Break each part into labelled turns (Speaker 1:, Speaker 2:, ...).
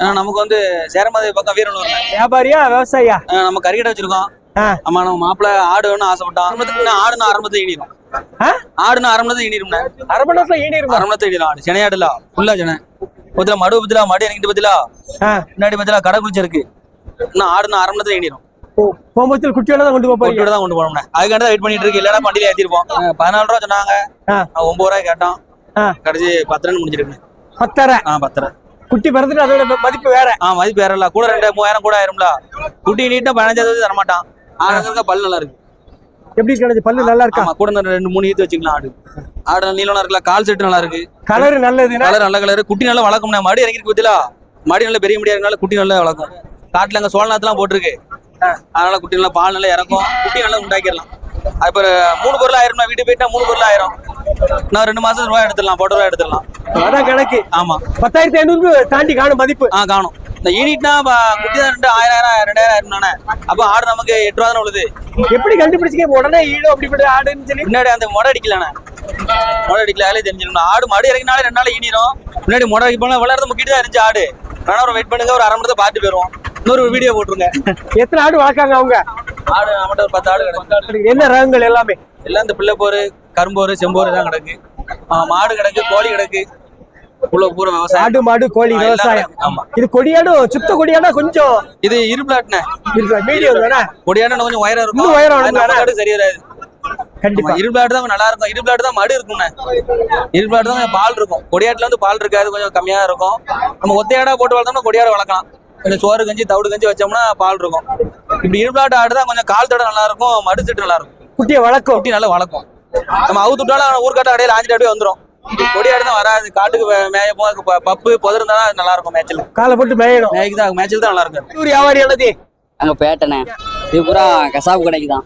Speaker 1: நமக்கு வந்து சேரமாதி பக்கம் வீரனூர்
Speaker 2: வியாபாரியா விவசாயியா?
Speaker 1: நம்ம கறிக்கடை வச்சிருக்கோம். ஆமா நம்ம மாப்பிள்ள ஆடு வேணும் ஆசைப்பட்டோம் ஆரம்பத்துக்கு நான் ஆடுனா ஆரம்பத்துல ஈனிடும்
Speaker 2: ஆ?
Speaker 1: ஆடுனா ஆரம்பத்துல ஈனிடும்ண்ணே
Speaker 2: அரை மணி நேரத்துல ஈனிருமா
Speaker 1: ஆரம்பத்துல ஈனிடும் ஆடு சென்னையாடுல ஃபுல்லா சென்னை. பத்தில மடு பத்தில மடி இறங்கிட்டு பத்தில. முன்னாடி பத்தில கடை குளிச்சு இருக்கு. இன்னும் ஆடுனா ஆரம்பத்துல ஈனிடும்
Speaker 2: போகும்போது குட்டியோட தான் கொண்டு
Speaker 1: போட்டு தான் கொண்டு போனோம்ண்ணே அதுக்காண்டி வெயிட் பண்ணிட்டு இருக்கு. இல்லைன்னா வண்டியில ஏத்திருப்போம். பதினாலு ரூபா சொன்னாங்க. ஒன்பது ரூபாய் கேட்டோம். கடைசி பத்து ரன் முடிஞ்சிருக்கு
Speaker 2: பத்தரை.
Speaker 1: ஆ பத்தரை.
Speaker 2: குட்டி பிறந்துட்டு அதோட மதிப்பு வேற.
Speaker 1: ஆ மதிப்பு வேறல கூட ரெண்டு மூவாயிரம் கூட ஆயிரும்ல. குட்டி நீட்டா பதினஞ்சாவது தர மாட்டான் ஆடு பல் நல்லா இருக்கு.
Speaker 2: எப்படி இருக்கு பல்லு நல்லா இருக்கா?
Speaker 1: கூட ரெண்டு மூணு ஈத்து வச்சுக்கலாம் ஆடு. ஆடு நல்ல நீளம் இருக்குல்ல. கால் செட்டு நல்லா இருக்கு.
Speaker 2: கலர் நல்லதுன்னா
Speaker 1: கலர் நல்ல கலர் குட்டி நல்லா வளர்க்கும்ண்ணே மடி இறங்கி பத்தில? மடி நல்ல பெரிய முடியா இருக்கனால குட்டி நல்லா வளர்க்கும். காட்டுல அங்க சோழநாத்துலாம் போட்டிருக்கு. அதனால குட்டி நல்லா பால் நல்லா இறக்கும். குட்டி நல்லா உண்டாக்கிடலாம். இப்போ மூணு பொருள் ஆயிரம் வீட்டுக்கு போயிட்டா மூணு பொருள் ஆயிரம். நான் ரெண்டு மாசம் ரூபாய் எடுத்துடலாம் போட்ட ரூபாய் எடுத்துடலாம்.
Speaker 2: அதான் கணக்கு.
Speaker 1: ஆமா.
Speaker 2: பத்தாயிரத்தி ஐநூறு தாண்டி காணும் மதிப்பு.
Speaker 1: ஆ காணும். இந்த யூனிட்னா குட்டி தான் ரெண்டு ஆயிரம் ரெண்டாயிரம் ஆயிரம் அப்ப ஆடு நமக்கு எட்டு ரூபா தானே உள்ளது
Speaker 2: எப்படி கண்டுபிடிச்சிக்க? உடனே ஈடு அப்படிப்பட்ட ஆடுன்னு சொல்லி.
Speaker 1: முன்னாடி அந்த முடை அடிக்கலண்ணே முடை அடிக்கல அதிலே தெரிஞ்சிருக்கணும் ஆடு மாடு இறங்கினாலே ரெண்டு நாள் ஈனிரும் முன்னாடி முடை அடிக்க போனா விளையாடுறது முக்கிட்டு தான் இருந்துச்சு ஆடு. வேணா ஒரு வெயிட் பண்ணுங்க ஒரு அரை மணி நேரத்தை பார்த்துட்டு போயிருவோம். இன்னொரு வீடியோ போட்டுருங்க.
Speaker 2: எத்தனை ஆடு வளர்க்காங்க அவங்க?
Speaker 1: ஆடு நம்மகிட்ட ஒரு பத்து ஆடு கிடக்கு.
Speaker 2: என்ன ரகங்கள் எல்லாமே?
Speaker 1: எல்லாம் இந்த பிள்ளை போரு கரும்போரு செம்போரு தான் கிடக்கு. மாடு கிடக்கு கோழி கிடக்கு.
Speaker 2: ஆடு மாடு கோழி விவசாயம். இது கொடியாடும் சுத்த கொடியாடா கொஞ்சம்?
Speaker 1: இது இருப்பிளாட்னே
Speaker 2: மீடியம்
Speaker 1: கொடியாட கொஞ்சம் உயரம் இருக்கும்.
Speaker 2: உயரம்
Speaker 1: சரி வராது.
Speaker 2: கண்டிப்பா.
Speaker 1: இருபிளாட்டு தான் நல்லா இருக்கும். இருபிளாட்டு தான் மடு இருக்கும்ண்ணே. தான் கொஞ்சம் பால் இருக்கும். கொடியாட்டுல வந்து பால் இருக்காது கொஞ்சம் கம்மியா இருக்கும். நம்ம ஒத்தையாடா போட்டு வளர்த்தோம்னா கொடியாடு வளர்க்கலாம். கொஞ்சம் சோறு கஞ்சி தவிடு கஞ்சி வச்சோம்னா பால் இருக்கும். இப்படி இருபிளாட்டு ஆடு தான் கொஞ்சம் கால் தடை நல்லா இருக்கும் மடு செட்டு நல்லா இருக்கும்
Speaker 2: குட்டியை வளர்க்கும்.
Speaker 1: குட்டி நல்லா வளர்க்கும். நம்ம அவுத்து விட்டாலும் ஊர்காட்ட கடையில் ஆஞ்சிட்டு அப்படியே வந்துடும் கொடியாடு தான் வராது. காட்டுக்கு வே- மேய போக ப- பப்பு புதருந்தா நல்லா இருக்கும் மேய்ச்சல்.
Speaker 2: காலை போட்டு மேயணும்
Speaker 1: மேய்க்கு தான் மேய்ச்சல் தான் நல்லா இருக்கும்
Speaker 2: ஒரு வியாபாரி என்னது
Speaker 3: அங்க பேட்டனே. இது பூரா கசாப்பு கடைக்கு தான்.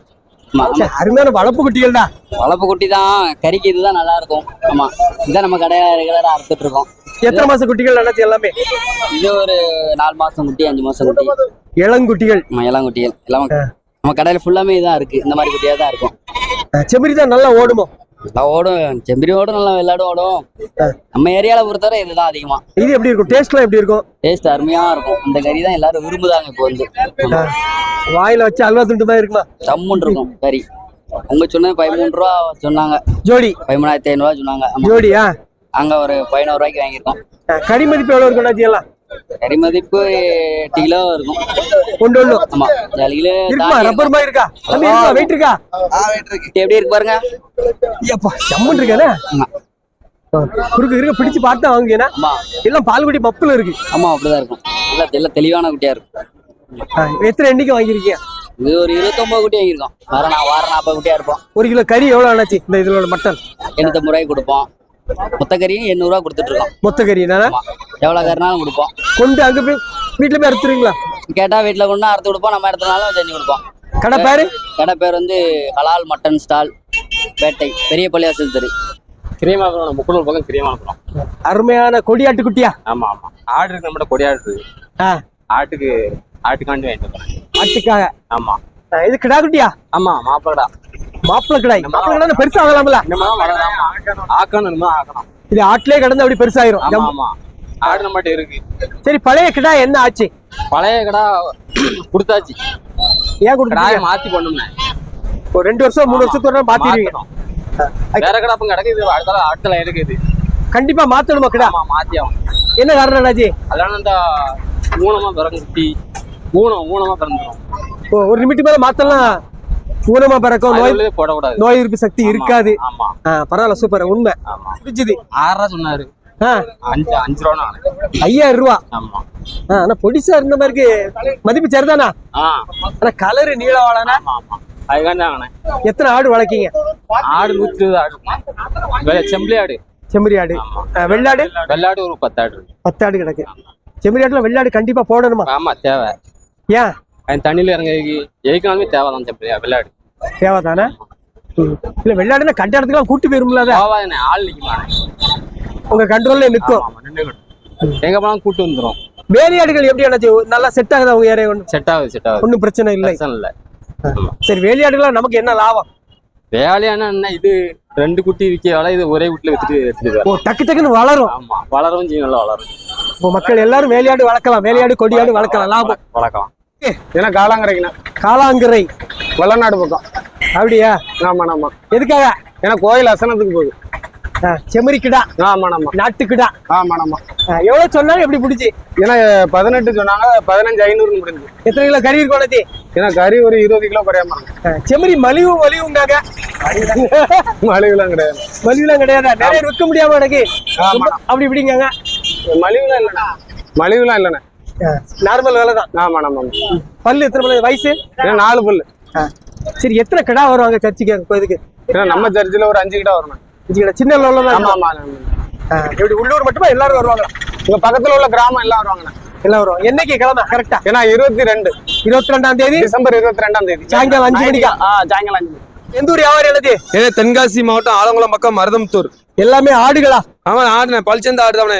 Speaker 2: அருமையான வளர்ப்பு குட்டிகள் தான்.
Speaker 3: வளர்ப்பு குட்டி தான் கறிக்கு இதுதான் நல்லா இருக்கும் ஆமா இதான் நம்ம கடையில ரெகுலரா அறுத்துட்டு இருக்கோம்.
Speaker 2: எத்தனை மாச குட்டிகள் நினைச்சு எல்லாமே?
Speaker 3: இது ஒரு நாலு மாசம் குட்டி அஞ்சு மாசம் குட்டி.
Speaker 2: இளங்குட்டிகள்.
Speaker 3: ஆமா இளம் குட்டிகள் எல்லாம் நம்ம கடையில ஃபுல்லாமே இதான் இருக்கு. இந்த மாதிரி குட்டியா தான் இருக்கும்.
Speaker 2: செம்மறி தான் நல்லா ஓடுமோ?
Speaker 3: நல்லா ஓடும். செம்பரி ஓடும் நல்லா வெள்ளாடும் ஓடும். நம்ம ஏரியால பொறுத்தவரை இதுதான் அதிகமா.
Speaker 2: இது எப்படி இருக்கும்? டேஸ்ட்லாம் எப்படி இருக்கும்?
Speaker 3: டேஸ்ட் அருமையா இருக்கும். இந்த கறி தான் எல்லாரும் விரும்புதாங்க இப்போ வந்து.
Speaker 2: வாயில வச்சு அல்வா துண்டு மாதிரி இருக்குமா?
Speaker 3: சம்முன்னு இருக்கும் கறி. உங்க சொன்னது பதிமூணு ரூபா சொன்னாங்க.
Speaker 2: ஜோடி.
Speaker 3: பதிமூணாயிரத்தி ஐநூறு ரூபா சொன்னாங்க.
Speaker 2: ஜோடியா?
Speaker 3: அங்க ஒரு பதினோரு ரூபாய்க்கு வாங்கியிருக்கோம்.
Speaker 2: கறி மதிப்பு எவ்வளவு இருக்கும் அண்ணாச்சி எல்லாம்?
Speaker 3: கறி மதிப்பு எட்டு கிலோ இருக்கும்.
Speaker 2: ஒன்று ஒன்று
Speaker 3: ஆமா ஏழு கிலோ
Speaker 2: இருக்குமா?
Speaker 3: தாண்டி
Speaker 2: ரப்பர் மாதிரி இருக்கா? தம்பி இருக்கா? வெயிட் இருக்கா.
Speaker 3: எப்படி இருக்கு பாருங்க.
Speaker 2: ஏப்பா செம்மன் இருக்கானே குறுக்கு இருக்க பிடிச்சு பார்த்தா வாங்குனா
Speaker 3: ஆமா.
Speaker 2: எல்லாம் பால்குடி மப்புல இருக்கு.
Speaker 3: ஆமா அப்படிதான் இருக்கும். எல்லாம் தெல்ல தெளிவான குட்டியா இருக்கும்.
Speaker 2: எத்தனை எண்ணிக்கை வாங்கியிருக்கீங்க?
Speaker 3: இது ஒரு இருபத்தொன்பது குட்டி வாங்கியிருக்கோம். வர நான் வார நாற்பது குட்டியா இருப்போம்.
Speaker 2: ஒரு கிலோ கறி எவ்வளவு ஆனாச்சு இந்த இதோட மட்டன்.
Speaker 3: எண்ணூத்தம்பது ரூபாய்க்கு கொடுப்போம். மொத்த கறியும் எண்ணூறு ரூபா கொடுத்துட்டு இருக்கோம்
Speaker 2: மொத்த கறி
Speaker 3: ஆமா. எவ்வளவு கறினாலும் கொடுப்போம்.
Speaker 2: கொண்டு அங்க போய் வீட்டுல போய் அறுத்துருவீங்களா
Speaker 3: கேட்டா வீட்டுல கொண்டு அறுத்து கொடுப்போம். நம்ம இடத்துனாலும் செஞ்சு கொடுப்போம்.
Speaker 2: கடை பேரு?
Speaker 3: கடை பேர் வந்து ஹலால் மட்டன் ஸ்டால் பேட்டை பெரிய பள்ளியாசல் தெரு.
Speaker 4: கிரியமாபுரம் முக்குளூர் பக்கம் கிரியமாபுரம்.
Speaker 2: அருமையான கொடியாட்டு குட்டியா?
Speaker 4: ஆமா ஆமா. ஆடு இருக்கு நம்மகிட்ட கொடியாடு ஆட்டுக்கு ஆட்டுக்காண்டி வாங்கிட்டு வரேன்
Speaker 2: ஆட்டுக்காக.
Speaker 4: ஆமா.
Speaker 2: இது கிடா குட்டியா?
Speaker 4: ஆமா மாப்பிளடா.
Speaker 2: மாப்பிள கிடாய் மாப்பிள கிடா பெருசா ஆகலாம்ல
Speaker 4: ஆக்கணும்
Speaker 2: இது ஆட்டிலே கடந்து அப்படி பெருசாயிரும்.
Speaker 4: ஆமா ஆமா. ஆடு நம்மகிட்ட இருக்கு.
Speaker 2: சரி பழைய கிடா என்ன ஆச்சு?
Speaker 4: பழைய கடா கொடுத்தாச்சு.
Speaker 2: ஏன்
Speaker 4: கடாயை மாத்தி பண்ணும்னே.
Speaker 2: ஒரு ரெண்டு வருஷம் மூணு வருஷத்துக்கு
Speaker 4: மாத்தணும். வேற கடை அப்ப கிடக்குது அடுத்த அடுத்தல இருக்குது
Speaker 2: கண்டிப்பா மாத்தணுமா கிடா?
Speaker 4: ஆமா மாத்தி ஆகும்
Speaker 2: என்ன காரணம் அண்ணாச்சி
Speaker 4: அதனால இந்த ஊனமா குட்டி ஊனம் ஊனமா பிறந்துடும்
Speaker 2: ஒரு லிமிட் மேல மாத்தலாம். ஊனமா பிறக்கும். நோய் நோய் எதிர்ப்பு சக்தி இருக்காது. பரவாயில்ல சூப்பர். உண்மை. பிடிச்சது
Speaker 4: ஆறு சொன்னாரு.
Speaker 2: ஐயாயிரம் ரூபா. ஆனா பொடிசா இருந்த மாதிரி மதிப்பு சரிதானா? ஆனா கலரு நீளவாளானா எத்தனை ஆடு வளர்க்கீங்க?
Speaker 4: ஆடு நூத்தி இருபது ஆடு. செம்பளி ஆடு.
Speaker 2: செம்மறி ஆடு வெள்ளாடு?
Speaker 4: வெள்ளாடு ஒரு பத்து ஆடு. இருக்கு.
Speaker 2: பத்து ஆடு கிடக்கு. செம்மறி ஆட்டுல வெள்ளாடு கண்டிப்பா போடணுமா?
Speaker 4: ஆமா தேவை.
Speaker 2: ஏன்?
Speaker 4: தண்ணியில இறங்க எதுக்குனாலுமே தேவை தான் செம்பளி வெள்ளாடு.
Speaker 2: தேவைதானே? ம். இல்ல வெள்ளாடுனா கண்ட இடத்துக்குலாம் கூட்டு போயிரும்ல
Speaker 4: தேவை ஆள் நிக்குமானே
Speaker 2: உங்க கண்ட்ரோல்ல
Speaker 4: நின்றுக்கிடும் எங்க போனாலும் கூட்டு வந்துரும்.
Speaker 2: வேலி ஆடுகள் எப்படி அண்ணாச்சி? நல்லா செட் ஆகுதா உங்க ஏரியா ஒண்ணு?
Speaker 4: செட் ஆகுது செட் ஆகுது.
Speaker 2: ஒன்றும் பிரச்சனை இல்லை.
Speaker 4: இல்ல.
Speaker 2: சரி வேலி ஆடுகள் நமக்கு என்ன லாபம்?
Speaker 4: வேலையான என்ன? இது ரெண்டு குட்டி விற்கவால இது ஒரே வீட்டுல வித்துட்டு எடுத்துட்டு
Speaker 2: ஓ டக்கு டக்குன்னு வளரும்.
Speaker 4: ஆமா செய்யும் நல்லா வளரும்.
Speaker 2: இப்போ மக்கள் எல்லாரும் வேலையாடு வளர்க்கலாம். வேலையாடு கொடியாடு வளர்க்கலாம். லாபம்.
Speaker 4: வளர்க்கலாம்.
Speaker 5: ஏன்னா காலாங்கரைக்குண்ணா
Speaker 2: காளாங்கரை
Speaker 5: வெள்ளநாடு பக்கம்.
Speaker 2: அப்படியா?
Speaker 5: ஆமாண்ணா ஆமா
Speaker 2: எதுக்காக?
Speaker 5: ஏன்னா கோயில் அசனத்துக்கு போகுது.
Speaker 2: ஆ, செம்மறி கிடா
Speaker 5: ஆமாண்ணா
Speaker 2: நாட்டு கிடா
Speaker 5: ஆமாண்ணா
Speaker 2: ஆ, எவ்வளவு சொன்னாலும் எப்படி பிடிச்சி?
Speaker 5: ஏன்னா பதினெட்டு சொன்னாங்க பதினஞ்சு ஐநூறுன்னு முடிஞ்சு.
Speaker 2: எத்தனை கிலோ கறி இருக்கும் அண்ணாச்சி?
Speaker 5: ஏன்னா கறி ஒரு இருபது கிலோ குறையாம
Speaker 2: செம்மறி மலிவு மலிவுங்காங்க
Speaker 5: மலிவுலாம் கிடையாது.
Speaker 2: மலிவுலாம் கிடையாதா? நிறைய விற்க முடியாம எனக்கு. அப்படி இப்படிங்காங்க.
Speaker 5: மலிவுலாம் இல்லைண்ணா. மலிவுலாம் இல்லைண்ணே.
Speaker 2: நார்மல் வேலை தான்
Speaker 5: ஆமாண்ணா ஆமாம்
Speaker 2: பல்லு எத்தனை பல்லு? வயசு?
Speaker 5: ஏன்னா நாலு புல்லு.
Speaker 2: சரி எத்தனை கிடா வருவாங்க சர்ச்சுக்கு? அங்க கோயிலுக்கு
Speaker 5: ஏன்னா நம்ம சர்ச்சில் ஒரு அஞ்சு கிட்ட வரணும்.
Speaker 2: அஞ்சு கிடா. சின்ன லெவலில் தான்
Speaker 5: ஆமா.
Speaker 2: எப்படி உள்ளூர் மட்டுமா? எல்லாரும் வருவாங்களா?
Speaker 5: இங்க பக்கத்துல உள்ள கிராமம் எல்லாம் வருவாங்கண்ணா
Speaker 2: எல்லாம் வருவாங்க. என்னைக்கு கிழமை? கரெக்டா
Speaker 5: ஏன்னா இருபத்தி ரெண்டு
Speaker 2: இருபத்தி ரெண்டாம் தேதி?
Speaker 5: டிசம்பர் இருபத்தி ரெண்டாம் தேதி.
Speaker 2: சாயங்காலம் அஞ்சு மணிக்கா?
Speaker 5: ஆ சாயங்காலம் அஞ்சு
Speaker 2: எந்த ஊர் வியாபாரம் எழுதி
Speaker 6: ஏன்னா தென்காசி மாவட்டம் ஆலங்குளம் பக்கம் மருதமுத்தூர்
Speaker 2: எல்லாமே ஆடுகளா?
Speaker 6: அவன் ஆடுனேன் பழிச்சந்த ஆடு அவனே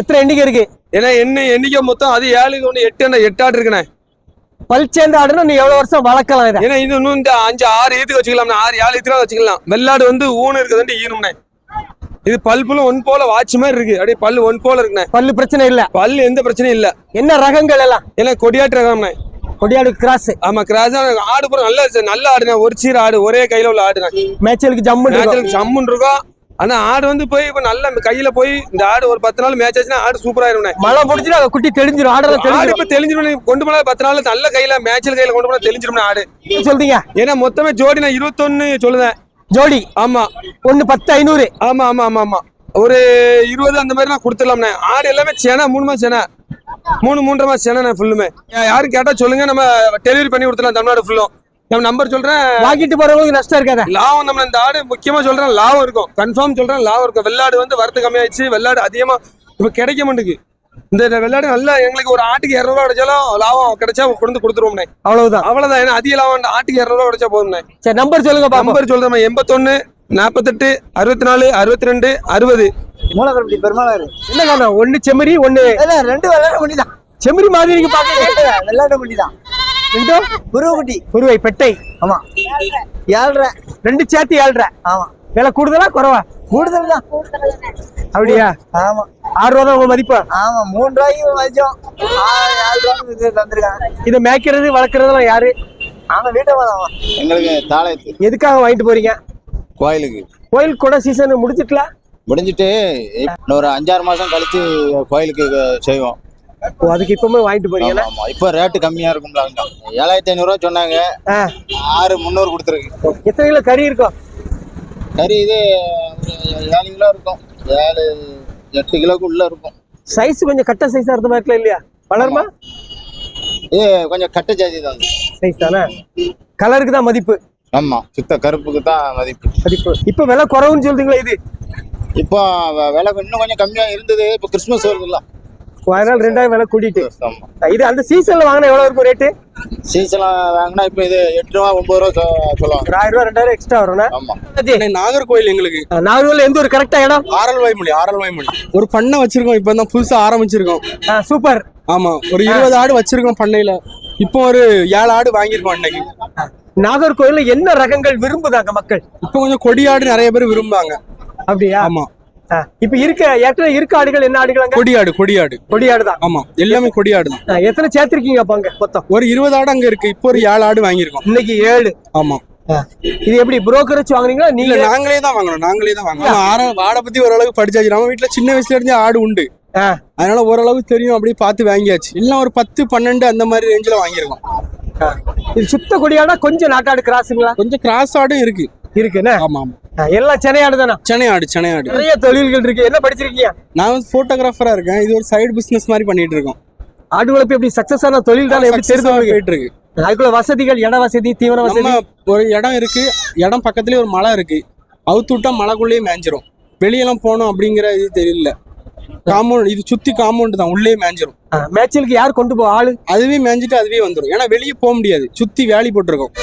Speaker 2: எத்தனை எண்ணிக்கை இருக்கு?
Speaker 6: ஏன்னா என்ன எண்ணிக்கை மொத்தம் அது ஏழு ஒன்று எட்டு என்ன எட்டு ஆடு இருக்குண்ணே.
Speaker 2: பல் சேர்ந்த ஆடுனா நீ எவ்வளவு வருஷம் வளர்க்கலாம் இதை?
Speaker 6: ஏன்னா இது இன்னும் இந்த அஞ்சு ஆறு ஈத்துக்கு வச்சுக்கலாம் ஆறு ஏழு ஈத்துக்கு வச்சுக்கலாம். வெள்ளாடு வந்து ஊனு இருக்குதுன்ட்டு ஈனும்ண்ணே இது பல் புல்லும் ஒன் போல வாட்ச் மாதிரி இருக்கு. அப்படியே பல்லு ஒன் போல இருக்குண்ணே.
Speaker 2: பல்லு பிரச்சனை இல்ல.
Speaker 6: பல்லு எந்த பிரச்சனையும் இல்ல.
Speaker 2: என்ன ரகங்கள் எல்லாம்?
Speaker 6: ஏன்னா கொடியாட்டு ரகம்ண்ணே.
Speaker 2: கொடியாடு கிராஸ்.
Speaker 6: ஆமா கிராஸ் ஆடு பூரா நல்ல நல்ல ஆடுண்ணே. ஒரு சீர ஆடு ஒரே கையில உள்ள ஆடுண்ணே.
Speaker 2: மேய்ச்சலுக்கு ஜம்மு
Speaker 6: மேட்சலுக்கு சம்முன்னு இருக்கும். ஆனா ஆடு வந்து போய் இப்ப நல்ல கையில போய் இந்த ஆடு ஒரு பத்து நாள் மேட்ச் ஆச்சுன்னா ஆடு சூப்பரா ஆயிரும்ண்ணே
Speaker 2: மழை முடிச்சுட்டு அந்த குட்டி தெளிஞ்சிரும். ஆடெல்லாம்
Speaker 6: ஆடு
Speaker 2: தெளிஞ்சிரும்.
Speaker 6: இப்ப தெளிஞ்சிரும் கொண்டு போனா பத்து நாள் நல்ல கையில மேட்சல் கையில கொண்டு போனா தெளிஞ்சிரும் ஆடு.
Speaker 2: சொல்றீங்க.
Speaker 6: ஏன்னா மொத்தமே ஜோடி நான் இருபத்தொன்னு சொல்லுவேன்.
Speaker 2: ஜோடி?
Speaker 6: ஆமா.
Speaker 2: ஒண்ணு பத்து ஐநூறு.
Speaker 6: ஆமா ஆமா ஆமா ஆமா. ஒரு இருபது அந்த மாதிரி நான் கொடுத்துடலாம்ண்ணே ஆடு எல்லாமே சென மூணு மாசம் சென. மூணு மூன்றரை மாசம் சென ஃபுல்லுமே யாரும் கேட்டா சொல்லுங்க நம்ம டெலிவரி பண்ணி கொடுத்துடலாம் தமிழ்நாடு ஃபுல்லும் நம்ம நம்பர் சொல்றேன்.
Speaker 2: வாங்கிட்டு போறவங்களுக்கு நஷ்டம் இருக்காதா.
Speaker 6: லாபம் நம்ம இந்த ஆடு முக்கியமா சொல்றேன் லாபம் இருக்கும். கன்ஃபார்ம் சொல்றேன் லாபம் இருக்கும். வெள்ளாடு வந்து வரத்து கம்மியாயிடுச்சு. வெள்ளாடு அதிகமா இப்ப கிடைக்க மாட்டேங்குது. இந்த வெள்ளாடு நல்லா எங்களுக்கு ஒரு ஆட்டுக்கு இரநூறுவா கிடைச்சாலும் லாபம் கிடைச்சா கொண்டு கொடுத்துருவோம்ண்ணே
Speaker 2: அவ்வளவுதான்.
Speaker 6: அவ்வளவுதான். ஏன்னா அதிக லாபம் ஆட்டுக்கு இரநூறுவா கிடைச்சா போதும்ண்ணே
Speaker 2: சரி நம்பர் சொல்லுங்க பாப்போம்.
Speaker 6: நம்பர் சொல்றேன் எண்பத்தொன்னு நாற்பத்தெட்டு அறுபத்தி நாலு அறுபத்தி ரெண்டு அறுபது.
Speaker 7: மூலக்கரப்பட்டி பெருமாளாரு
Speaker 2: என்ன காரணம் ஒண்ணு செம்மறி ஒண்ணு
Speaker 7: இல்ல ரெண்டு விளையாட பண்ணி தான்
Speaker 2: செம்மறி மாதிரி நீங்க பாக்க
Speaker 7: விளையாட பண்ணி
Speaker 2: ரெண்டும்
Speaker 7: குருவக்குட்டி
Speaker 2: குருவை பெட்டை.
Speaker 7: ஆமா. ஏழ்ரை.
Speaker 2: ரெண்டு சேர்த்து ஏழ்ற
Speaker 7: ஆமா.
Speaker 2: விலை கூடுதலா குறவா?
Speaker 7: கூடுதல் தான்.
Speaker 2: அப்படியா?
Speaker 7: ஆமா.
Speaker 2: ஆறு ரூபா தான் உங்க மதிப்பு.
Speaker 7: ஆமா மூணு ரூபாய்க்கு ஆ- ஏழு ரூபாய்க்கு இது தந்திருக்காங்க.
Speaker 2: இதை மேய்க்கிறது வளர்க்கறதெல்லாம் யாரு?
Speaker 7: ஆமா வீட்டை தான்
Speaker 8: எங்களுக்கு தாளையத்து.
Speaker 2: எதுக்காக வாங்கிட்டு போறீங்க?
Speaker 8: கோயிலுக்கு.
Speaker 2: கோயில் கூட சீசன் முடிஞ்சிட்டல?
Speaker 8: முடிஞ்சிட்டு இன்னும் ஒரு அஞ்சாறு மாசம் கழிச்சு கோயிலுக்கு செய்வோம்.
Speaker 2: ஓ, அதுக்கு இப்பவுமே வாங்கிட்டு போறீங்க
Speaker 8: ஆமா ஆமா. இப்போ ரேட்டு கம்மியா இருக்கும்ல அங்க. ஏழாயிரத்தி ஐநூறுரூவா சொன்னாங்க. ஆறு முந்நூறு கொடுத்துருக்கு.
Speaker 2: எத்தனை கிலோ கறி இருக்கும்
Speaker 8: கறி இது ஏழு கிலோ இருக்கும். ஏழு எட்டு கிலோக்கு உள்ள இருக்கும்.
Speaker 2: சைஸ் கொஞ்சம் கட்ட சைஸா இருந்த மாதிரி இல்லையா? வளருமா?
Speaker 8: இது கொஞ்சம் கட்ட ஜாதி தான்.
Speaker 2: சைஸ் தானே? கலருக்கு தான் மதிப்பு.
Speaker 8: ஆமா. சுத்த கருப்புக்கு தான் மதிப்பு.
Speaker 2: மதிப்பு. இப்ப விலை குறவுன்னு சொல்றீங்களா இது?
Speaker 8: இப்போ விலை இன்னும் கொஞ்சம் கம்மியா இருந்தது. இப்போ கிறிஸ்மஸ் வருதுல்ல.
Speaker 2: அதனால ரெண்டாயிரம் விலை கூட்டிட்டு. இது அந்த சீசன்ல வாங்கினா எவ்வளவு இருக்கும் ரேட்டு
Speaker 8: சீசன் வாங்கினா இப்போ இது எட்டு ரூபா ஒன்பது ரூபா சொல்லுவாங்க.
Speaker 2: ஒரு ஆயிரம் ரூபாய் ரெண்டாயிரம் எக்ஸ்ட்ரா வரும்னா?
Speaker 8: ஆமா.
Speaker 6: நாகர்கோயில் எங்களுக்கு.
Speaker 2: நாகூர்ல எந்த ஒரு கரெக்டா இடம்?
Speaker 6: ஆரல் வாய்மொழி ஆரல் வாய்மொழி ஒரு பண்ணை வச்சிருக்கோம் இப்போ தான் புதுசா ஆரம்பிச்சிருக்கோம்.
Speaker 2: சூப்பர்
Speaker 6: ஆமா ஒரு இருபது ஆடு வச்சிருக்கோம் பண்ணையில. இப்போ ஒரு ஏழு ஆடு வாங்கியிருக்கோம் அன்னைக்கு.
Speaker 2: நாகர்கோயில்ல என்ன ரகங்கள் விரும்புதாங்க மக்கள்?
Speaker 6: இப்போ கொஞ்சம் கொடியாடு நிறைய பேர் விரும்புவாங்க.
Speaker 2: அப்படியா?
Speaker 6: ஆமா.
Speaker 2: இப்ப இருக்க ஏற்கனவே இருக்க ஆடுகள் என்ன ஆடுகளாங்க?
Speaker 6: கொடியாடு கொடியாடு.
Speaker 2: கொடியாடு தான்
Speaker 6: ஆமா எல்லாமே கொடியாடு தான்
Speaker 2: எத்தனை சேர்த்திருக்கீங்க அப்ப அங்க மொத்தம்?
Speaker 6: ஒரு இருபது ஆடு அங்க இருக்கு. இப்போ ஒரு ஏழு ஆடு வாங்கியிருக்கோம்.
Speaker 2: இன்னைக்கு ஏழு.
Speaker 6: ஆமா.
Speaker 2: இது எப்படி புரோக்கர் வச்சு வாங்குறீங்களா?
Speaker 6: இல்ல
Speaker 2: நீங்க
Speaker 6: நாங்களே தான் வாங்கணும் நாங்களே தான் வாங்கணும் ஆர ஆடை பத்தி ஓரளவுக்கு படிச்சாச்சு. நம்ம வீட்டுல சின்ன வயசுல இருந்தே ஆடு உண்டு. அதனால ஓரளவுக்கு தெரியும் அப்படியே பார்த்து வாங்கியாச்சு. எல்லாம் ஒரு பத்து பன்னெண்டு அந்த மாதிரி ரேஞ்சில வாங்கியிருக்கோம்.
Speaker 2: ஆ. இது சுத்த கொடியாடா கொஞ்சம் நாட்டாடு கிராஸுங்களா
Speaker 6: கொஞ்சம் கிராஸ் ஆடும் இருக்கு.
Speaker 2: இருக்குண்ணே
Speaker 6: ஆமா ஆமா
Speaker 2: எல்லாம் சென்னையாடு தானே?
Speaker 6: சென்னை ஆடு சென்னை ஆடு
Speaker 2: நிறைய தொழில்கள் இருக்கு. என்ன படிச்சிருக்கீங்க?
Speaker 6: நான் வந்து போட்டோகிராஃபரா இருக்கேன். இது ஒரு சைடு பிசினஸ் மாதிரி பண்ணிட்டு இருக்கோம்.
Speaker 2: ஆடு வளர்ப்பு எப்படி சக்சஸ் ஆன தொழில் தானே? எப்படி உங்களுக்கு
Speaker 6: போயிட்டு இருக்கு.
Speaker 2: அதுக்குள்ள வசதிகள் இட வசதி தீவன வசதி?
Speaker 6: ஒரு இடம் இருக்கு. இடம் பக்கத்துலயே ஒரு மலை இருக்கு. அவுத்து விட்டா மலைக்குள்ளேயே மேய்ஞ்சிரும் வெளியெல்லாம் போனோம் அப்படிங்கிற இது தெரியல. காம்பவுண்ட் இது சுத்தி காம்பவுண்ட் தான். உள்ளே மேய்ஞ்சிரும்
Speaker 2: ஆ, மேய்ச்சலுக்கு யார் கொண்டு போ ஆளு?
Speaker 6: அதுவே மேய்ஞ்சிட்டு அதுவே வந்துரும். ஏன்னா வெளியே போக முடியாது. சுத்தி வேலி போட்டிருக்கோம்.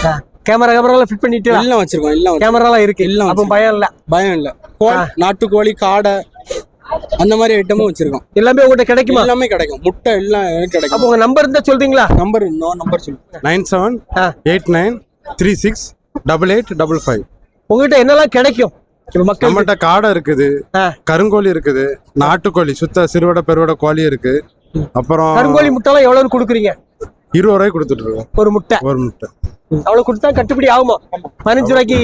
Speaker 2: கேமரா கேமரா எல்லாம் ஃபிட் பண்ணிட்டு
Speaker 6: எல்லாம் வச்சிருக்கோம் எல்லாம் வச்சிருக்கோம்.
Speaker 2: கேமரா எல்லாம் இருக்கு.
Speaker 6: எல்லாம்
Speaker 2: அப்ப பயம் இல்ல.
Speaker 6: பயம் இல்ல. கோழி நாட்டுக்கோழி காடை அந்த மாதிரி ஐட்டமும் வச்சிருக்கோம்.
Speaker 2: எல்லாமே உங்ககிட்ட கிடைக்குமா?
Speaker 6: எல்லாமே கிடைக்கும். முட்டை எல்லாம்
Speaker 2: அப்ப
Speaker 6: கிடைக்கும்.
Speaker 2: உங்க நம்பர் இருந்தா சொல்றீங்களா?
Speaker 6: நம்பர் இன்னும் நம்பர் சொல்லு.
Speaker 9: Nine seven. Eight nine three six double eight double five
Speaker 2: உங்ககிட்ட என்னெல்லாம் கிடைக்கும்? இப்ப மக்கள்
Speaker 9: நம்மகிட்ட காடை இருக்குது. கருங்கோழி இருக்குது நாட்டுக்கோழி சுத்த சிறுவடை பெருவடை கோழி இருக்கு. அப்புறம்
Speaker 2: கருங்கோழி முட்டைலாம் எவ்வளவு கொடுக்குறீங்க?
Speaker 9: இருபது ரூபாய்க்கு கொடுத்துட்டு இருக்கோம்.
Speaker 2: ஒரு முட்டை.
Speaker 9: ஒரு முட்டை.
Speaker 2: அவ்வளவு கொடுத்தா கட்டுப்படி ஆகுமா? பதினஞ்சு ரூபாய்க்கு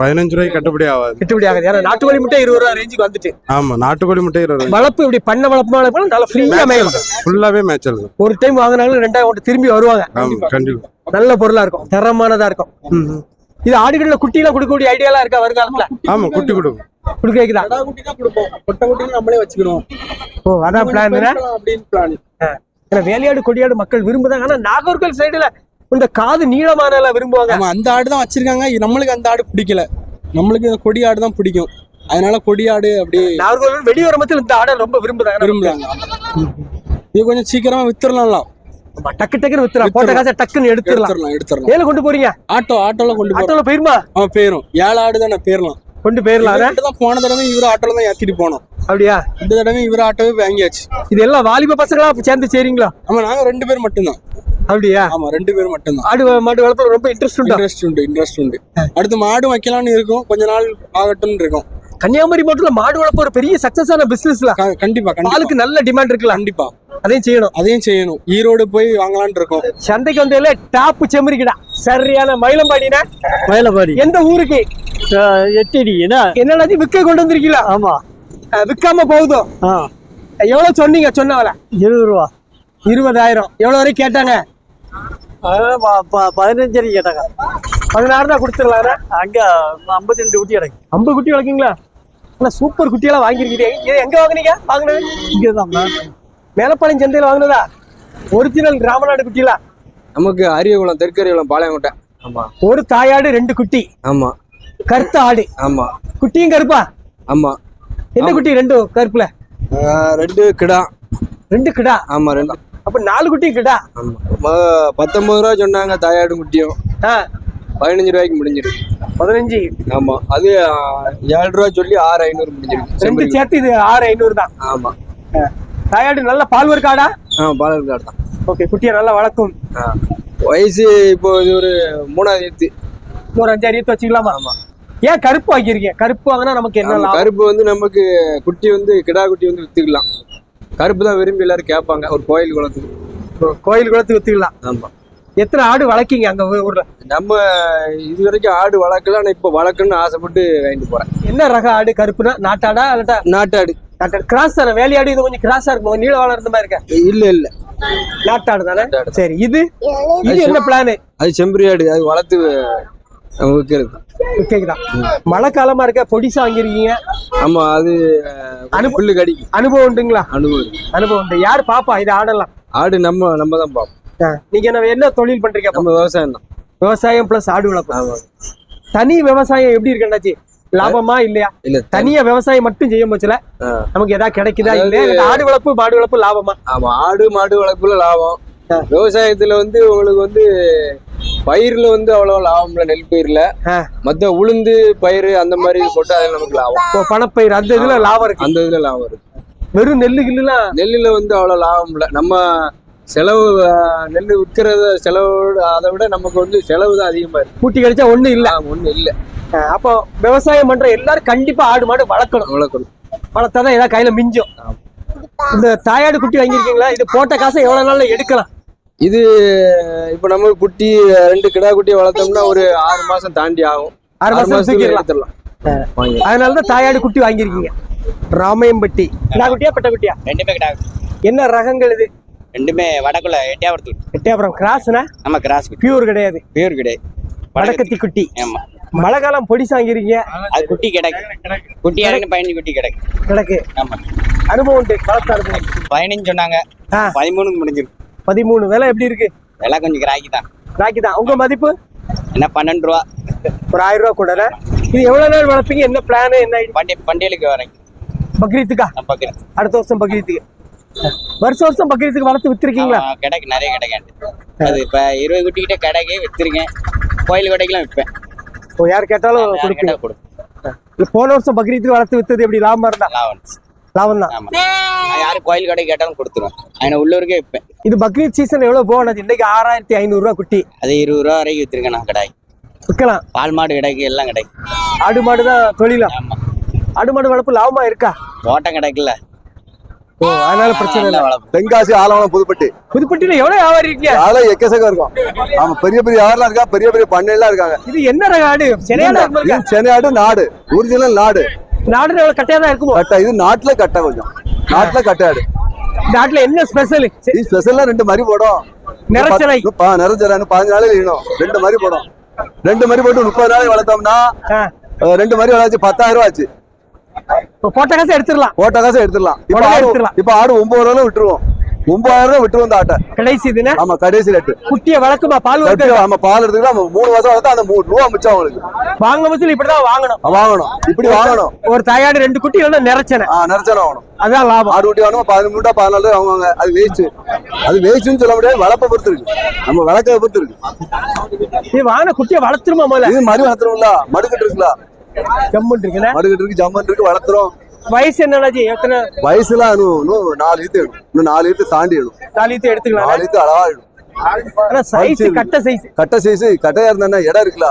Speaker 9: பதினஞ்சு ரூபாய்க்கு கட்டுப்படி ஆகாது.
Speaker 2: கட்டுப்படி ஆகுது. ஏன்னா நாட்டுக்கோழி முட்டை இருபது ரூபா ரேஞ்சுக்கு வந்துட்டு.
Speaker 9: ஆமா நாட்டுக்கோழி முட்டை இருபது ரூபாய்
Speaker 2: வளர்ப்பு இப்படி பண்ண வளர்ப்பு நல்லா ஃப்ரீயா மேயலாம்
Speaker 9: ஃபுல்லாவே மேய்ச்சல் தான்
Speaker 2: ஒரு டைம் வாங்கினாலும் ரெண்டாயிரம் ஓட்டு திரும்பி வருவாங்க.
Speaker 9: ஆமா கண்டிப்பா.
Speaker 2: நல்ல பொருளா இருக்கும். தரமானதா இருக்கும். இது ஆடுகள்ல குட்டி எல்லாம் கொடுக்கக்கூடிய ஐடியாலாம் இருக்கா? வருங்காலத்துல?
Speaker 9: ஆமா குட்டி கொடுக்கும்.
Speaker 2: கொடுக்க வைக்குதா
Speaker 7: குட்டி தான் கொடுப்போம். கொட்டை குட்டி நம்மளே வச்சுக்கிறோம்
Speaker 2: ஓ அதான் பிளான்
Speaker 7: அப்படின்னு பிளான்
Speaker 2: ஏன்னா வேலையாடு கொடியாடு மக்கள் விரும்புதாங்க ஆனா நாகர்கோவில் சைடுல இந்த காது நீளமான விரும்புவாங்க.
Speaker 7: ஆமா அந்த ஆடு தான் வச்சிருக்காங்க. நம்மளுக்கு அந்த ஆடு பிடிக்கல. நம்மளுக்கு கொடி ஆடு தான் பிடிக்கும். அதனால கொடி ஆடு அப்படி
Speaker 2: நாகர்கோவில் வெளியோரமத்தில் இந்த ஆடை ரொம்ப விரும்புதாங்க
Speaker 7: விரும்புறாங்க. இது கொஞ்சம் சீக்கிரமா வித்துடலாம்
Speaker 2: டக்கு டக்குன்னு வித்துலாம் போட்ட காசை டக்குன்னு எடுத்துடலாம்.
Speaker 7: எடுத்துடலாம்
Speaker 2: ஏல கொண்டு போறீங்க?
Speaker 7: ஆட்டோ ஆட்டோல கொண்டு
Speaker 2: ஆட்டோல போயிருமா?
Speaker 7: அவன் போயிரும். ஏழு ஆடு தானே போயிடலாம்
Speaker 2: கொண்டு போயிடலாம்.
Speaker 7: தான் போன தடவை இவரு ஆட்டோல தான் ஏத்திட்டு போனோம்.
Speaker 2: அப்படியா?
Speaker 7: இந்த தடவை இவரு ஆட்டோவே வாங்கியாச்சு.
Speaker 2: இது எல்லாம் வாலிப பசங்களா சேர்ந்து செய்றீங்களா?
Speaker 7: ஆமா நாங்க ரெண்டு பேர் மட்டும்தான்.
Speaker 2: அப்படியா?
Speaker 7: ஆமா ரெண்டு பேர் மட்டும்தான்.
Speaker 2: ஆடு மாடு வளர்ப்புல ரொம்ப இன்ட்ரெஸ்ட் உண்டா?
Speaker 7: இன்ட்ரெஸ்ட் உண்டு இன்ட்ரெஸ்ட் உண்டு. அடுத்து மாடு வைக்கலாம்னு இருக்கும். கொஞ்ச நாள் ஆகட்டும்னு இருக்கும்.
Speaker 2: கன்னியாகுமரி மாவட்டத்துல மாடு வளர்ப்பு ஒரு பெரிய சக்சஸான பிசினஸ்ல
Speaker 7: கண்டிப்பா கண்டிப்பா.
Speaker 2: பாலுக்கு நல்ல டிமாண்ட் இருக்குல்ல?
Speaker 7: கண்டிப்பா.
Speaker 2: அதையும் செய்யணும்.
Speaker 7: அதையும் செய்யணும். ஈரோடு போய் வாங்கலாம்னு இருக்கோம்.
Speaker 2: சந்தைக்கு வந்ததுல டாப் செம்மறிக்கிடா. சரியான மயிலம்பாடினா
Speaker 10: மயிலபாடி
Speaker 2: எந்த ஊருக்கு?
Speaker 10: எட்டடி என்ன?
Speaker 2: என்னடா விற்க கொண்டு வந்திருக்கீங்களா?
Speaker 10: ஆமா.
Speaker 2: விற்காம போகுதோ? எவ்வளவு சொன்னீங்க சொன்னவள
Speaker 10: இருபது ரூபா.
Speaker 2: இருபதாயிரம். எவ்வளவு வரைக்கும் கேட்டாங்க?
Speaker 10: அதான் ப- ப- பதினஞ்சு கேட்டாங்க.
Speaker 2: பதினாறு தான் கொடுத்துடலாம்.
Speaker 10: அங்க ஐம்பத்தி ரெண்டு ஊட்டி கிடக்கு
Speaker 2: ஐம்பது குட்டி வளர்க்கீங்களா? நல்லா சூப்பர் குட்டியெல்லாம் வாங்கியிருக்கீங்க. எங்க- எங்க வாங்குனீங்க? வாங்குனது?
Speaker 10: இங்கதான்
Speaker 2: மேலப்பாளையம் சந்தையில வாங்குனதா? ஒரிஜினல் ராமநாடு குட்டிலா
Speaker 4: நமக்கு அரியகுளம் தெற்கரியகுளம் பாளையங்கோட்டை. ஆமா.
Speaker 2: ஒரு தாயாடு ரெண்டு குட்டி.
Speaker 4: ஆமா.
Speaker 2: கருத்த ஆடு.
Speaker 4: ஆமா.
Speaker 2: குட்டியும் கருப்பா?
Speaker 4: ஆமா.
Speaker 2: என்ன குட்டி? ரெண்டு கருப்புல?
Speaker 4: ரெண்டு கிடா.
Speaker 2: ரெண்டு கிடா?
Speaker 4: ஆமா ரெண்டு.
Speaker 2: அப்ப நாலு குட்டி கிடா
Speaker 4: ஆமா. ம- பத்தொன்பது ரூபா சொன்னாங்க தாயாடு குட்டியும். பதினஞ்சு ரூபாய்க்கு முடிஞ்சிருக்கு.
Speaker 2: பதினஞ்சு.
Speaker 4: ஆமா. அது ஏழு ரூபா சொல்லி ஆறு ஐநூறு முடிஞ்சிருக்கு.
Speaker 2: ரெண்டு சேர்த்து இது ஆறு ஐநூறு தான்.
Speaker 4: ஆமா.
Speaker 2: தாயாடு நல்ல பால் ஒரு காடா?
Speaker 4: ஆ பாலக்காடு தான்.
Speaker 2: ஓகே குட்டியை நல்லா வளர்க்கும்.
Speaker 4: வயசு இப்போ இது ஒரு மூணாவது ஏத்து
Speaker 2: ஒரு அஞ்சாறு ஏத்து வச்சுக்கலாமா?
Speaker 4: ஆமா.
Speaker 2: ஏன் கருப்பு வாங்கிருக்கீங்க கருப்பு வாங்கினா நமக்கு என்ன
Speaker 4: கருப்பு வந்து நமக்கு குட்டி வந்து கிடா குட்டி வந்து வித்துக்கலாம். கருப்பு தான் விரும்பி எல்லாரும் கேட்பாங்க. ஒரு கோயில் குளத்துக்கு.
Speaker 2: கோயில் குளத்து வித்துக்கலாம்
Speaker 4: ஆமா.
Speaker 2: எத்தனை ஆடு வளர்க்கீங்க அங்க ஊர்ல?
Speaker 4: நம்ம இது வரைக்கும் ஆடு வளர்க்கல ஆனா இப்போ வளர்க்கணும்னு ஆசைப்பட்டு வாங்கிட்டு போறேன்.
Speaker 2: என்ன ரக ஆடு? கருப்புனா நாட்டாடா இல்லாட்டா
Speaker 4: நாட்டாடு.
Speaker 2: நாட்டாடு. கிராஸ் தானே? வேலையாடு இது கொஞ்சம் கிராஸா இருக்கும்? நீள வளர்ந்த மாதிரி இருக்க?
Speaker 4: இல்ல இல்ல.
Speaker 2: நாட்டாடு தானே. சரி இது? இது என்ன பிளானு
Speaker 4: அது செம்பரி ஆடு. அது வளர்த்து
Speaker 2: மழை காலமா இருக்க பொடிசா வாங்கிருக்கீங்க
Speaker 4: ஆமா அது
Speaker 2: அனுப-
Speaker 4: புல்லு கடிக்கும்
Speaker 2: அனுபவம் உண்டுங்களா?
Speaker 4: அனுபவம் இருக்கு.
Speaker 2: அனுபவம் உண்டு. யார் பாப்பா? இது ஆடலாம்.
Speaker 4: ஆடு நம்ம நம்ம தான் பார்ப்போம்
Speaker 2: ஆ, நீங்க என்ன என்ன தொழில் பண்றீங்க?
Speaker 4: நம்ம விவசாயம் தான்.
Speaker 2: விவசாயம் பிளஸ் ஆடு வளர்ப்பு. தனி விவசாயம் எப்படி இருக்குன்னாச்சு லாபமா இல்லையா?
Speaker 4: இல்ல
Speaker 2: தனியா விவசாயம் மட்டும் செய்ய போச்சுல
Speaker 4: ஆ.
Speaker 2: நமக்கு ஏதாவது கிடைக்குதா? இல்லையா இல்ல ஆடு வளர்ப்பு மாடு வளர்ப்பு லாபமா?
Speaker 4: ஆமா ஆடு மாடு வளர்ப்புல லாபம். விவசாயத்துல வந்து உங்களுக்கு வந்து பயிர்ல வந்து அவ்வளவு லாபம் இல்ல நெல் பயிர்ல. மத்த உளுந்து பயிர் அந்த மாதிரி போட்டு அதுல நமக்கு லாபம்.
Speaker 2: பணப்பயிர் அந்த இதுல லாபம் இருக்கு.
Speaker 4: அந்த இதுல லாபம் இருக்கு.
Speaker 2: வெறும் நெல்லு கில்லுலாம்
Speaker 4: நெல்லுல வந்து அவ்வளவு லாபம் இல்ல. நம்ம செலவு நெல் விற்கிறத செலவு அதை விட நமக்கு வந்து செலவு தான் அதிகமா இருக்கு.
Speaker 2: கூட்டி கிடைச்சா ஒண்ணும் இல்ல.
Speaker 4: ஒண்ணும் இல்ல.
Speaker 2: அப்போ விவசாயம் பண்ற எல்லாரும் கண்டிப்பா ஆடு மாடு வளர்க்கணும்.
Speaker 4: வளர்க்கணும்.
Speaker 2: வளர்த்தாதான் ஏதாவது கையில மிஞ்சும். இந்த தாயாடு குட்டி வாங்கியிருக்கீங்களா? இது போட்ட காசை எவ்வளவு நாள்ல எடுக்கலாம்.
Speaker 4: இது இப்ப நம்ம குட்டி ரெண்டு கிடா குட்டியை வளர்த்தோம்னா ஒரு ஆறு மாசம் தாண்டி ஆகும்.
Speaker 2: ஆறு மாசம்
Speaker 4: வாங்கி
Speaker 2: அதனாலதான் தாயாடு குட்டி வாங்கியிருக்கீங்க. ராமையம்பட்டி. கிடா குட்டியா பெட்ட குட்டியா?
Speaker 11: ரெண்டுமே கிடாது
Speaker 2: என்ன ரகங்கள் இது?
Speaker 11: ரெண்டுமே வடக்குள்ள எட்டியாவரத்து
Speaker 2: எட்டயபுரம். கிராஸ்னா?
Speaker 11: நம்ம கிராஸ் குட்டி.
Speaker 2: பியூர் கிடையாது.
Speaker 11: பேர் கிடையாது.
Speaker 2: வடக்கத்தி குட்டி.
Speaker 11: ஆமா.
Speaker 2: மழை காலம் பொடிசா வாங்கிருக்கீங்க
Speaker 11: அது குட்டி கிடக்கு. குட்டி இறங்கி பதினஞ்சு குட்டி கிடக்கு.
Speaker 2: கிடக்கு.
Speaker 11: ஆமா.
Speaker 2: அனுபவம் உண்டு.
Speaker 11: பதினஞ்சு சொன்னாங்க. பதிமூணுக்கு முடிஞ்சிருக்கு.
Speaker 2: பதிமூணு விலை எப்படி இருக்கு?
Speaker 11: எல்லாம் கொஞ்சம் கிராக்கி தான்.
Speaker 2: ராக்கி தான். உங்க மதிப்பு?
Speaker 11: என்ன பன்னெண்டு ரூபா.
Speaker 2: ஒரு ஆயிரம் ரூபா கூட இது எவ்வளவு நாள் வளர்ப்பீங்க? என்ன பிளான் என்ன?
Speaker 11: பண்டி பண்டிகைக்கு வரேன்.
Speaker 2: பக்ரீத்துக்கா?
Speaker 11: பக்கத்து
Speaker 2: அடுத்த வருஷம் பக்ரீத்துக்கு. வருஷம் வருஷம் பக்ரீத்துக்கு வளர்த்து வித்துருக்கீங்களா?
Speaker 11: கிடக்கு நிறைய கிடக்காண்டு அது இப்ப இருபது குட்டி கிட்ட கிடக்கு வித்துருக்கேன். கோயில் கடைக்கெல்லாம் விற்பேன்
Speaker 2: யார் கேட்டாலும்
Speaker 11: கொடுப்பேன்.
Speaker 2: போன வருஷம் பக்ரீத்துக்கு வளர்த்து வித்தது எப்படி? லாபமா இருந்தா?
Speaker 11: லாபம்
Speaker 2: லாபம் தான்
Speaker 11: ஆமா நான் யாரு கோயில் கடைக்கு கேட்டாலும் கொடுத்துருவேன். அவனை உள்ளூருக்கே விற்பேன்.
Speaker 2: இது பக்ரீத் சீசன் எவ்வளவு போனது இன்னைக்கு ஆறாயிரத்தி ஐநூறு ரூபா குட்டி.
Speaker 11: அது இருபது ரூபா வரைக்கும் வித்துருக்கேன் நான் கடாய்.
Speaker 2: விற்கலாம்
Speaker 11: பால் மாடு கிடக்கு எல்லாம் கிடக்கு
Speaker 2: ஆடு மாடு தான் தொழிலா
Speaker 11: ஆமா.
Speaker 2: ஆடு மாடு வளர்ப்பு லாபமா இருக்கா?
Speaker 11: ஓட்டம் கிடக்குல்ல
Speaker 2: ஓ அதனால பிரச்சனை இல்லை.
Speaker 11: வளர்ப்பு.
Speaker 4: தென்காசி ஆலவனம் புதுப்பட்டி.
Speaker 2: புதுப்பட்டியில எவ்வளவு வியாபாரி இருக்கீங்க?
Speaker 4: அதெல்லாம் எக்கச்சக்கம் இருக்கும். ஆமா பெரிய பெரிய ஆறுலாம் இருக்கா பெரிய பெரிய பண்ணையெல்லாம் இருக்காங்க.
Speaker 2: இது என்ன ரக ஆடு?
Speaker 4: இது சென்னையாடு நாடு. ஒரிஜினல் நாடு.
Speaker 2: நாடு கட்டையா தான் இருக்குமோ?
Speaker 4: கட்டை இது நாட்டுல கட்டை கொஞ்சம். நாட்டுல கட்டையாடு
Speaker 2: நாட்டுல என்ன ஸ்பெஷல்
Speaker 4: இது ஸ்பெஷலா ரெண்டு மாதிரி போடும்.
Speaker 2: நிறச்சலை.
Speaker 4: நிறச்சலை பதினஞ்சு நாளைக்கு ஈனும் ரெண்டு மாதிரி போடும். ரெண்டு மாதிரி போட்டு முப்பது நாளைக்கு வளர்த்தோம்னா ரெண்டு மாதிரி வளர்ச்சி பத்தாயிரம் ரூபாய் ஆச்சு.
Speaker 2: போட்ட காசு எடுத்துடலாம்.
Speaker 4: போட்ட காசு எடுத்துடலாம். இப்ப ஆடு. இப்ப ஆடு ஒன்பது ரூபா விட்டுருவோம். ஒன்பதாயிரம் ரூபாய் ஆட்டை.
Speaker 2: கடைசி இதுன்னு
Speaker 4: ஆமா கடைசி ரேட்டு
Speaker 2: குட்டிய வளர்க்குமா? பால் வளர்க்க
Speaker 4: ஆமா பால் எடுத்துக்கலாம் நம்ம மூணு மாசம் வளர்த்தா அந்த மூணு ரூபா மிச்சம் அவங்களுக்கு.
Speaker 2: வாங்க பட்சத்தில் இப்படிதான் வாங்கணும்.
Speaker 4: வாங்கணும். இப்படி வாங்கணும்.
Speaker 2: ஒரு தாயாடு ரெண்டு குட்டி இல்லைன்னா நிறச்சனை
Speaker 4: நிறச்சனை வாங்கணும்.
Speaker 2: அதான் லாபம்.
Speaker 4: ஆறு குட்டி வாங்கணும்? பதினஞ்சு மூட்டா பதினாலு ரூபா வாங்குவாங்க. அது வேஸ்ட் அது வேஸ்ட்னு சொல்ல முடியாது வளர்ப்பை பொறுத்து இருக்கு. நம்ம வளர்க்கறத பொறுத்து இருக்கு.
Speaker 2: இது வாங்கின குட்டியை வளர்த்துருமா முதல்ல?
Speaker 4: இது மறு வளர்த்துரும்ல மடுக்கட்டு இருக்குல்ல?
Speaker 2: ஜம்முன் இருக்குண்ணே.
Speaker 4: மடுக்கட்டு இருக்கு ஜம்மன் இருக்கு வளர்த்துறோம்.
Speaker 2: வயசு என்னன்னாச்சு எத்தனை?
Speaker 4: இன்னும் இன்னும் நாலு ஈத்து வேணும் இன்னும் நாலு ஈத்து தாண்டி வேணும்
Speaker 2: தாலியத்தை எடுத்துக்கலாம்
Speaker 4: நாலு ஈத்து அழகா வேணும்
Speaker 2: ஆனா சைஸ் கட்ட சைஸ்
Speaker 4: கட்டை சைஸ் கட்டையா இருந்தா இடம் இருக்குல்ல?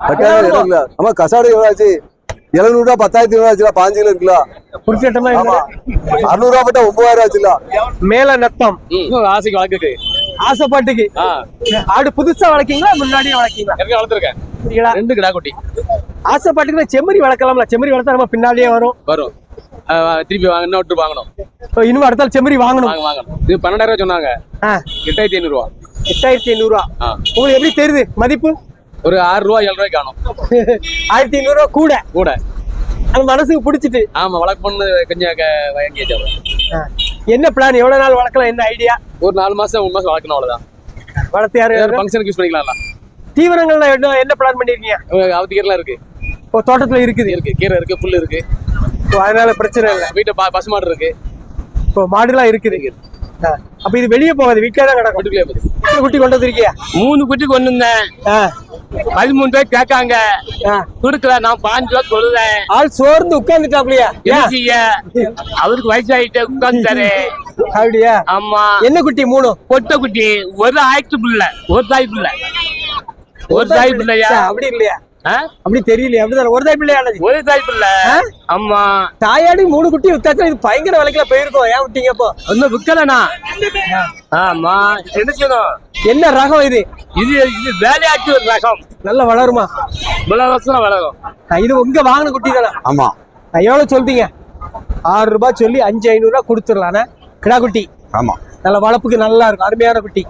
Speaker 4: கட்டையா இடம் இருக்குல்ல? ஆமா கசாடு எவ்வளவு ஆச்சு? எழுநூறு ரூபா பத்தாயிரத்தி எவ்வளவு ஆச்சுல பாஞ்சு கிலோ இருக்குல்ல
Speaker 2: குறிப்பிட்டமா
Speaker 4: அறுநூறு ரூபா போட்டா ஒன்பதாயிரம் ஆச்சுல
Speaker 2: மேல நத்தம்.
Speaker 5: ஆசைக்கு வளர்க்குது.
Speaker 2: ஆசைப்பாட்டுக்கு. ஆடு புதுசா வளர்க்கீங்களா முன்னாடியே வளர்க்கீங்களா?
Speaker 5: வளர்த்துருக்கேன்.
Speaker 2: சரிங்களா?
Speaker 5: ரெண்டு கிடா குட்டி.
Speaker 2: ஆசைப்பாட்டுக்கு செம்மறி வளர்க்கலாம்ல. செம்மறி வளர்த்தா நம்ம பின்னாடியே வரும்.
Speaker 5: வரும். திருப்பி வாங்க இன்னும் விட்டு வாங்கணும்.
Speaker 2: இப்போ இனிமே அடுத்தால் செம்மறி வாங்கணும்.
Speaker 5: வாங்க வாங்கணும். இது பன்னெண்டாயிரம் ரூபாய் சொன்னாங்க. எட்டாயிரத்தி ஐநூறு ரூபா
Speaker 2: எட்டாயிரத்தி ஐநூறு ரூபா. உங்களுக்கு எப்படி தெரியுது? மதிப்பு?
Speaker 5: ஒரு ஆறு ரூபா ஏழு ரூபாய்க்கு காணும்.
Speaker 2: ஆயிரத்தி ஐநூறு ரூபா கூட.
Speaker 5: கூட.
Speaker 2: அது மனசுக்கு பிடிச்சிட்டு.
Speaker 5: ஆமா வளர்க்க பொண்ணு கொஞ்சம்.
Speaker 2: என்ன பிளான் எவ்வளவு நாள் வளர்க்கலாம்? என்ன ஐடியா
Speaker 5: ஒரு நாலு மாசம் மூணு மாசம் வளர்க்கணும் அவ்வளவுதான்.
Speaker 2: வளர்த்து யாரு?
Speaker 5: ஏதாவது ஃபங்க்ஷனுக்கு யூஸ் பண்ணிக்கலாம்ல.
Speaker 2: தீவனங்கள்ல என்ன என்ன பிளான் பண்ணிருக்கீங்க?
Speaker 5: அவத்திக்கீரெல்லாம் இருக்கு.
Speaker 2: இப்போ தோட்டத்துல இருக்குது.
Speaker 5: இருக்கு கீரை இருக்கு புல்லு இருக்கு.
Speaker 2: அதனால பிரச்சனை இல்லை.
Speaker 5: வீட்டை ப- பசுமாடு இருக்கு.
Speaker 2: இப்போ மாடுலாம் இருக்குது. அப்ப இது வெளியே போகாது வீட்டிலே தான் கிடக்கும்.
Speaker 5: வீட்டுக்குள்ளே போகுது.
Speaker 2: குட்டி கொண்டு வந்திருக்கியா?
Speaker 5: மூணு குட்டி கொண்டு வந்தேன். பதிமூணு பேர் கேட்காங்க. கொடுக்கல நான் பாஞ்சு ரூபா சொல்லுவேன்
Speaker 2: ஆள் சோர்ந்து உட்கார்ந்துட்டாப்லையா?
Speaker 5: செய்ய? அவருக்கு வயசாயிட்டு உட்காந்துட்டாரு
Speaker 2: அப்படியா?
Speaker 5: ஆமா.
Speaker 2: என்ன குட்டி மூணு?
Speaker 5: பொட்டை குட்டி. ஒரு ஆயிரத்து பிள்ளை ஒரு தாய் பிள்ளை. ஒரு தாய் பிள்ளையா?
Speaker 2: அப்படி இல்லையா? அப்படி தெரியலையா அப்படிதான் ஒரு தாய் பிள்ளையா ஆனது
Speaker 5: ஒரு தாய் பிள்ளை? ஆமா
Speaker 2: தாயாடி மூணு குட்டி வித்தாச்சா இது பயங்கர விலைக்குல போயிருக்கோம். ஏன் விட்டீங்க அப்போ?
Speaker 5: ஒன்னும் விக்கலண்ணா. ஆமா. என்ன செய்யணும்?
Speaker 2: என்ன ரகம் இது?
Speaker 5: இது இது வேலையாட்டு ஒரு ரகம்.
Speaker 2: நல்லா வளருமா?
Speaker 5: இவ்வளவு வருஷம் வளரும்.
Speaker 2: இது உங்க வாங்கின குட்டி தானே?
Speaker 4: ஆமா.
Speaker 2: எவ்வளவு சொல்றீங்க? ஆறு ரூபாய் சொல்லி அஞ்சு ஐநூறு ரூபாய் கொடுத்துடலாண்ணே கிடா குட்டி.
Speaker 4: ஆமா.
Speaker 2: நல்ல வளர்ப்புக்கு நல்லா இருக்கும். அருமையான குட்டி.